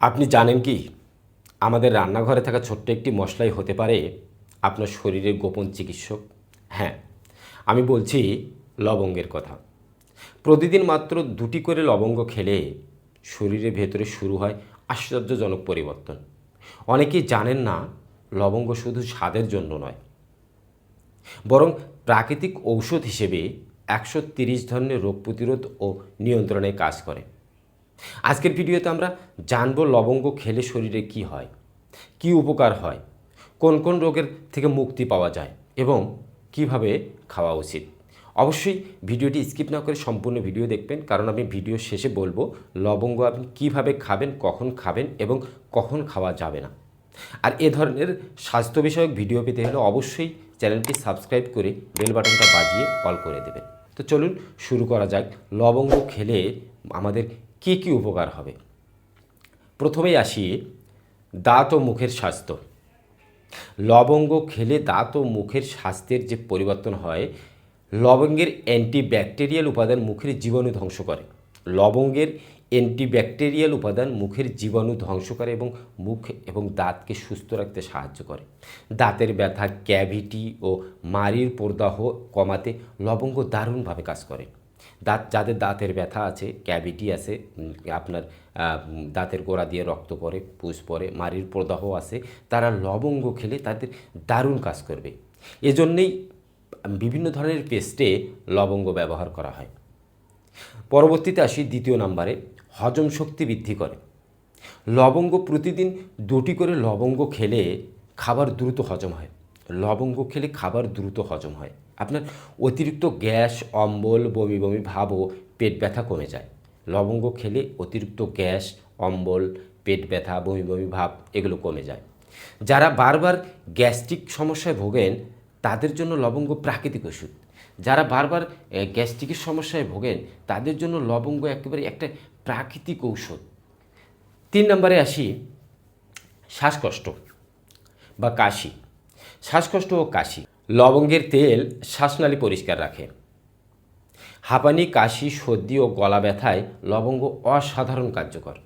আপনি জানেন কি? আমাদের রান্নাঘরে থাকা ছোট্ট একটি মশলাই হতে পারে আপনার শরীরের গোপন চিকিৎসক। হ্যাঁ আমি বলছি লবঙ্গের কথা। প্রতিদিন মাত্র দুটি করে লবঙ্গ খেলে শরীরের ভেতরে শুরু হয় আশ্চর্যজনক পরিবর্তন। অনেকেই জানেন না, লবঙ্গ শুধু স্বাদের জন্য নয়, বরং প্রাকৃতিক ঔষধ হিসেবে একশো তিরিশ ধরনের রোগ প্রতিরোধ ও নিয়ন্ত্রণে কাজ করে। আজকের ভিডিওতে আমরা জানব লবঙ্গ খেলে শরীরে কি হয়, কি উপকার হয়, কোন কোন রোগের থেকে মুক্তি পাওয়া যায় এবং কীভাবে খাওয়া উচিত। অবশ্যই ভিডিওটি স্কিপ না করে সম্পূর্ণ ভিডিও দেখবেন, কারণ আমি ভিডিও শেষে বলব লবঙ্গ আপনি কীভাবে খাবেন, কখন খাবেন এবং কখন খাওয়া যাবে না। আর এ ধরনের স্বাস্থ্য বিষয়ক ভিডিও পেতে হলে অবশ্যই চ্যানেলটি সাবস্ক্রাইব করে বেল বাটনটা বাজিয়ে কল করে দেবেন। তো চলুন শুরু করা যাক। লবঙ্গ খেলে আমাদের কী কী উপকার হবে? প্রথমেই আসি দাঁত ও মুখের স্বাস্থ্য। লবঙ্গ খেলে দাঁত ও মুখের স্বাস্থ্যের যে পরিবর্তন হয়, লবঙ্গের অ্যান্টিব্যাকটেরিয়াল উপাদান মুখের জীবাণু ধ্বংস করে। লবঙ্গের অ্যান্টিব্যাকটেরিয়াল উপাদান মুখের জীবাণু ধ্বংস করে এবং মুখ এবং দাঁতকে সুস্থ রাখতে সাহায্য করে। দাঁতের ব্যথা, ক্যাভিটি ও মাড়ির প্রদাহ কমাতে লবঙ্গ দারুণভাবে কাজ করে। দাঁত, যাদের দাঁতের ব্যথা আছে ক্যাভিটি আছে আপনার দাঁতের গোড়া দিয়ে রক্ত পড়ে, পুষ পড়ে, মাড়ির প্রদাহ আছে, তারা লবঙ্গ খেলে তাদের দারুণ কাজ করবে। এজন্যেই বিভিন্ন ধরনের পেস্টে লবঙ্গ ব্যবহার করা হয়। পরবর্তীতে আসি দ্বিতীয় নম্বরে, হজম শক্তি বৃদ্ধি করে। লবঙ্গ প্রতিদিন দুটি করে লবঙ্গ খেলে খাবার দ্রুত হজম হয়। লবঙ্গ খেলে খাবার দ্রুত হজম হয়। আপনার অতিরিক্ত গ্যাস, অম্বল, বমি বমি ভাবও পেট ব্যথা কমে যায়। লবঙ্গ খেলে অতিরিক্ত গ্যাস, অম্বল, পেট ব্যথা, বমি বমি ভাব এগুলো কমে যায়। যারা বারবার গ্যাস্ট্রিক সমস্যায় ভোগেন, তাদের জন্য লবঙ্গ প্রাকৃতিক ওষুধ। যারা বারবার গ্যাস্ট্রিকের সমস্যায় ভোগেন, তাদের জন্য লবঙ্গ একেবারে একটা প্রাকৃতিক ঔষধ। তিন নম্বরে আসি, শ্বাসকষ্ট বা কাশি। শ্বাসকষ্ট ও কাশি। লবঙ্গের তেল শ্বাসনালী পরিষ্কার রাখে। হাঁপানি, কাশি, সর্দি ও গলা ব্যথায় লবঙ্গ অসাধারণ কার্যকর।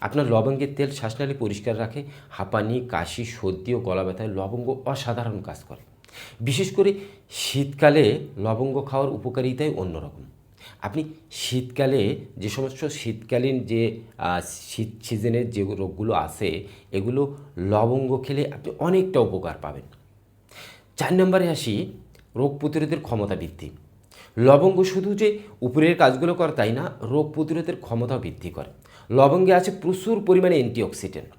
আপনার লবঙ্গের তেল শ্বাসনালী পরিষ্কার রাখে, হাঁপানি, কাশি, সর্দি ও গলা ব্যথায় লবঙ্গ অসাধারণ কাজ করে। বিশেষ করে শীতকালে লবঙ্গ খাওয়ার উপকারিতাই অন্যরকম। আপনি শীতকালে যে সমস্ত শীতকালীন যে শীত সিজনের যে রোগগুলো আছে, এগুলো লবঙ্গ খেলে আপনি অনেকটা উপকার পাবেন। চার নম্বরে আসি, রোগ প্রতিরোধের ক্ষমতা বৃদ্ধি। লবঙ্গ শুধু যে উপরের কাজগুলো করে তাই না, রোগ প্রতিরোধের ক্ষমতা বৃদ্ধি করে। লবঙ্গে আছে প্রচুর পরিমাণে অ্যান্টিঅক্সিডেন্ট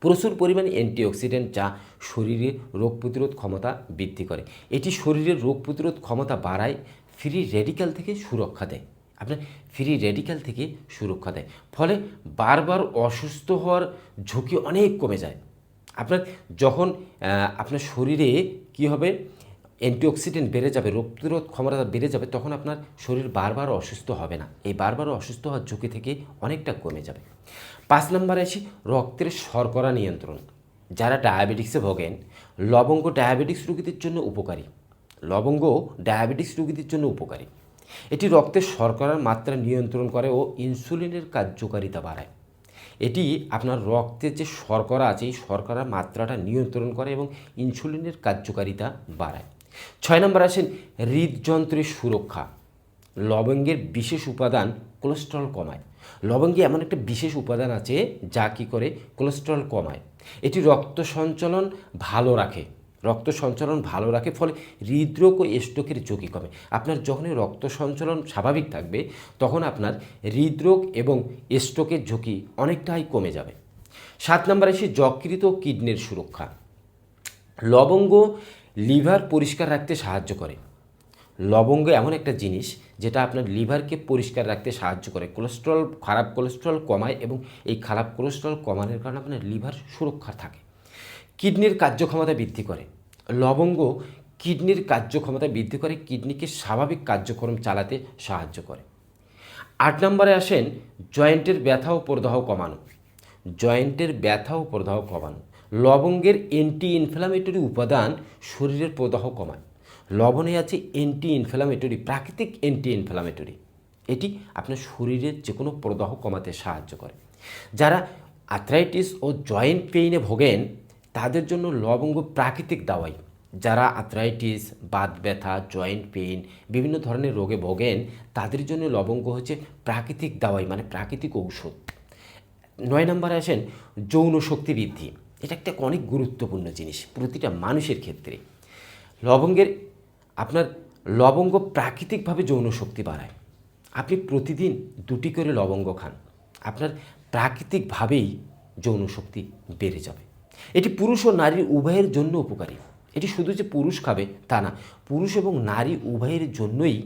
প্রচুর পরিমাণে অ্যান্টিঅক্সিডেন্ট যা শরীরের রোগ প্রতিরোধ ক্ষমতা বৃদ্ধি করে। এটি শরীরের রোগ প্রতিরোধ ক্ষমতা বাড়ায় ফ্রি রেডিক্যাল থেকে সুরক্ষা দেয়। আপনার ফ্রি রেডিক্যাল থেকে সুরক্ষা দেয়। ফলে বারবার অসুস্থ হওয়ার ঝুঁকি অনেক কমে যায়। আপনার যখন আপনার শরীরে কি হবে? অ্যান্টিঅক্সিডেন্ট বেড়ে যাবে, রোগ প্রতিরোধ ক্ষমতা বেড়ে যাবে, তখন আপনার শরীর বারবার অসুস্থ হবে না। এই বারবার অসুস্থ হওয়ার ঝুঁকি থেকে অনেকটা কমে যাবে। পাঁচ নম্বরে আসি, রক্তের শর্করা নিয়ন্ত্রণ। যারা ডায়াবেটিক্সে ভোগেন, লবঙ্গ ডায়াবেটিক্স রোগীদের জন্য উপকারী। লবঙ্গ ডায়াবেটিক্স রোগীদের জন্য উপকারী। এটি রক্তের শর্করার মাত্রা নিয়ন্ত্রণ করে ও ইনসুলিনের কার্যকারিতা বাড়ায়। এটি আপনার রক্তের যে শর্করা আছে, এই শর্করার মাত্রাটা নিয়ন্ত্রণ করে এবং ইনসুলিনের কার্যকারিতা বাড়ায়। ছয় নম্বর আসেন হৃদযন্ত্রের সুরক্ষা। লবঙ্গের বিশেষ উপাদান কোলেস্ট্রল কমায়। লবঙ্গে এমন একটা বিশেষ উপাদান আছে যা কী করে? কোলেস্ট্রল কমায়। এটি রক্ত সঞ্চালন ভালো রাখে। রক্ত সঞ্চালন ভালো রাখে, ফলে হৃদরোগ ও স্ট্রোকের ঝুঁকি কমে। আপনার যখনই রক্ত সঞ্চালন স্বাভাবিক থাকবে, তখন আপনার হৃদরোগ এবং স্ট্রোকের ঝুঁকি অনেকটাই কমে যাবে। সাত নম্বর এসে যকৃত কিডনির সুরক্ষা। লবঙ্গ লিভার পরিষ্কার রাখতে সাহায্য করে। লবঙ্গ এমন একটা জিনিস যেটা আপনার লিভারকে পরিষ্কার রাখতে সাহায্য করে। কোলেস্ট্রল, খারাপ কোলেস্ট্রল কমায় এবং এই খারাপ কোলেস্ট্রল কমানোর কারণে আপনার লিভার সুরক্ষা থাকে। কিডনির কার্যক্ষমতা বৃদ্ধি করে। লবঙ্গ কিডনির কার্যক্ষমতা বৃদ্ধি করে, কিডনিকে স্বাভাবিক কার্যক্রম চালাতে সাহায্য করে। আট নম্বরে আসেন, জয়েন্টের ব্যথা ও প্রদাহ কমানো। জয়েন্টের ব্যথা ও প্রদাহ কমানো। লবঙ্গের অ্যান্টি ইনফ্লামেটরি উপাদান শরীরের প্রদাহ কমায়। লবণে আছে অ্যান্টি ইনফ্লামেটরি প্রাকৃতিক অ্যান্টি ইনফ্লামেটরি এটি আপনার শরীরের যে কোনো প্রদাহ কমাতে সাহায্য করে। যারা আর্থ্রাইটিস ও জয়েন্ট পেইনে ভোগেন তাদের জন্য লবঙ্গ প্রাকৃতিক দাওয়াই। যারা আর্থ্রাইটিস, বাত ব্যথা, জয়েন্ট পেইন, বিভিন্ন ধরনের রোগে ভোগেন, তাদের জন্য লবঙ্গ হচ্ছে প্রাকৃতিক দাওয়াই মানে প্রাকৃতিক ঔষধ। নয় নম্বরে আসেন যৌন শক্তি বৃদ্ধি। এটা একটা অনেক গুরুত্বপূর্ণ জিনিস প্রতিটা মানুষের ক্ষেত্রে। লবঙ্গের, আপনার লবঙ্গ প্রাকৃতিকভাবে যৌন শক্তি বাড়ায়। আপনি প্রতিদিন দুটি করে লবঙ্গ খান। আপনার প্রাকৃতিকভাবেই যৌন শক্তি বেড়ে যাবে। এটি পুরুষ ও নারীর উভয়ের জন্য উপকারী। এটি শুধু যে পুরুষ খাবে তা না, পুরুষ এবং নারী উভয়ের জন্যই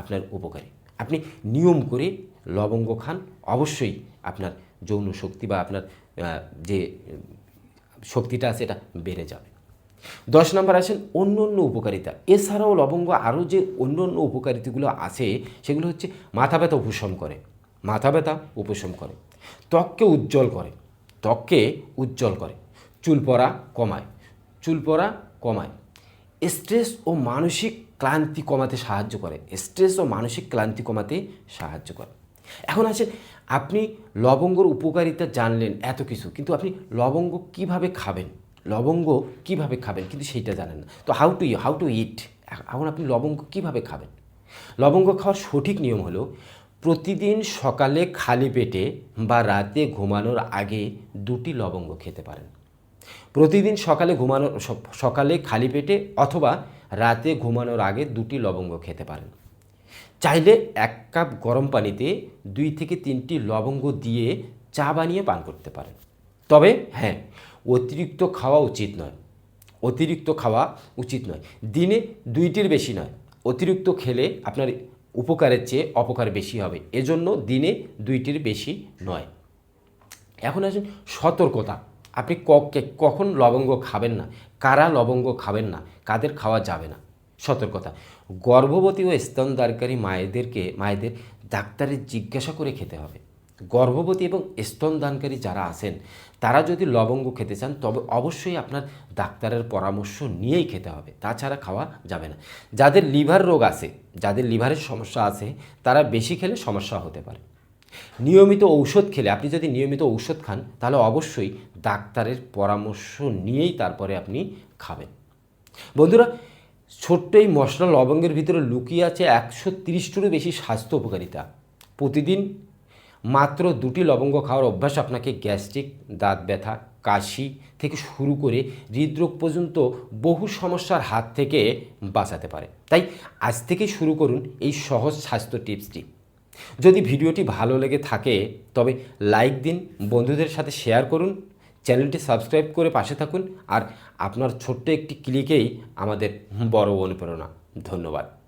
আপনার উপকারী। আপনি নিয়ম করে লবঙ্গ খান, অবশ্যই আপনার যৌন শক্তি বা আপনার যে শক্তিটা আছে এটা বেড়ে যাবে। দশ নম্বর আসেন অন্য অন্য উপকারিতা। এছাড়াও লবঙ্গ আরও যে অন্য অন্য উপকারিতাগুলো আছে, সেগুলো হচ্ছে মাথা ব্যথা উপশম করে, মাথা ব্যথা উপশম করে, ত্বককে উজ্জ্বল করে, ত্বককে উজ্জ্বল করে। চুল পড়া কমায়, চুল পড়া কমায়। স্ট্রেস ও মানসিক ক্লান্তি কমাতে সাহায্য করে, স্ট্রেস ও মানসিক ক্লান্তি কমাতে সাহায্য করে। এখন আছে, আপনি লবঙ্গর উপকারিতা জানলেন এত কিছু, কিন্তু আপনি লবঙ্গ কীভাবে খাবেন? লবঙ্গ কীভাবে খাবেন? কিন্তু সেইটা জানেন না। তো how to how to eat এখন আপনি লবঙ্গ কীভাবে খাবেন? লবঙ্গ খাওয়ার সঠিক নিয়ম হলো, প্রতিদিন সকালে খালি পেটে বা রাতে ঘুমানোর আগে দুটি লবঙ্গ খেতে পারেন। প্রতিদিন সকালে ঘুমানোর সকালে খালি পেটে অথবা রাতে ঘুমানোর আগে দুটি লবঙ্গ খেতে পারেন। চাইলে এক কাপ গরম পানিতে দুই থেকে তিনটি লবঙ্গ দিয়ে চা বানিয়ে পান করতে পারেন। তবে হ্যাঁ অতিরিক্ত খাওয়া উচিত নয়। অতিরিক্ত খাওয়া উচিত নয়। দিনে দুইটির বেশি নয়। অতিরিক্ত খেলে আপনার উপকারের চেয়ে অপকার বেশি হবে। এজন্য দিনে দুইটির বেশি নয়। এখন আসেন সতর্কতা। আপনি কখন লবঙ্গ খাবেন না? কারা লবঙ্গ খাবেন না? কাদের খাওয়া যাবে না? সতর্কতা। গর্ভবতী ও স্তনদানকারী মায়েদেরকে, মায়েদের ডাক্তারের জিজ্ঞাসা করে খেতে হবে। গর্ভবতী এবং স্তনদানকারী যারা আছেন, তারা যদি লবঙ্গ খেতে চান, তবে অবশ্যই আপনার ডাক্তারের পরামর্শ নিয়েই খেতে হবে। তাছাড়া খাওয়া যাবে না। যাদের লিভার রোগ আছে, যাদের লিভারের সমস্যা আছে, তারা বেশি খেলে সমস্যা হতে পারে। নিয়মিত ঔষধ খেলে, আপনি যদি নিয়মিত ঔষধ খান, তাহলে অবশ্যই ডাক্তারের পরামর্শ নিয়েই তারপরে আপনি খাবেন। বন্ধুরা, ছোট্ট এই মশলা লবঙ্গের ভিতরে লুকিয়ে আছে একশো তিরিশটিরও বেশি স্বাস্থ্য উপকারিতা। প্রতিদিন মাত্র দুটি লবঙ্গ খাওয়ার অভ্যাস আপনাকে গ্যাস্ট্রিক, দাঁত ব্যথা, কাশি থেকে শুরু করে হৃদরোগ পর্যন্ত বহু সমস্যার হাত থেকে বাঁচাতে পারে। তাই আজ থেকেই শুরু করুন এই সহজ স্বাস্থ্য টিপসটি। যদি ভিডিওটি ভালো লেগে থাকে, তবে লাইক দিন, বন্ধুদের সাথে শেয়ার করুন, চ্যানেলটি সাবস্ক্রাইব করে পাশে থাকুন, আর আপনার ছোট্ট একটি ক্লিকেই আমাদের বড় অনুপ্রেরণা। ধন্যবাদ।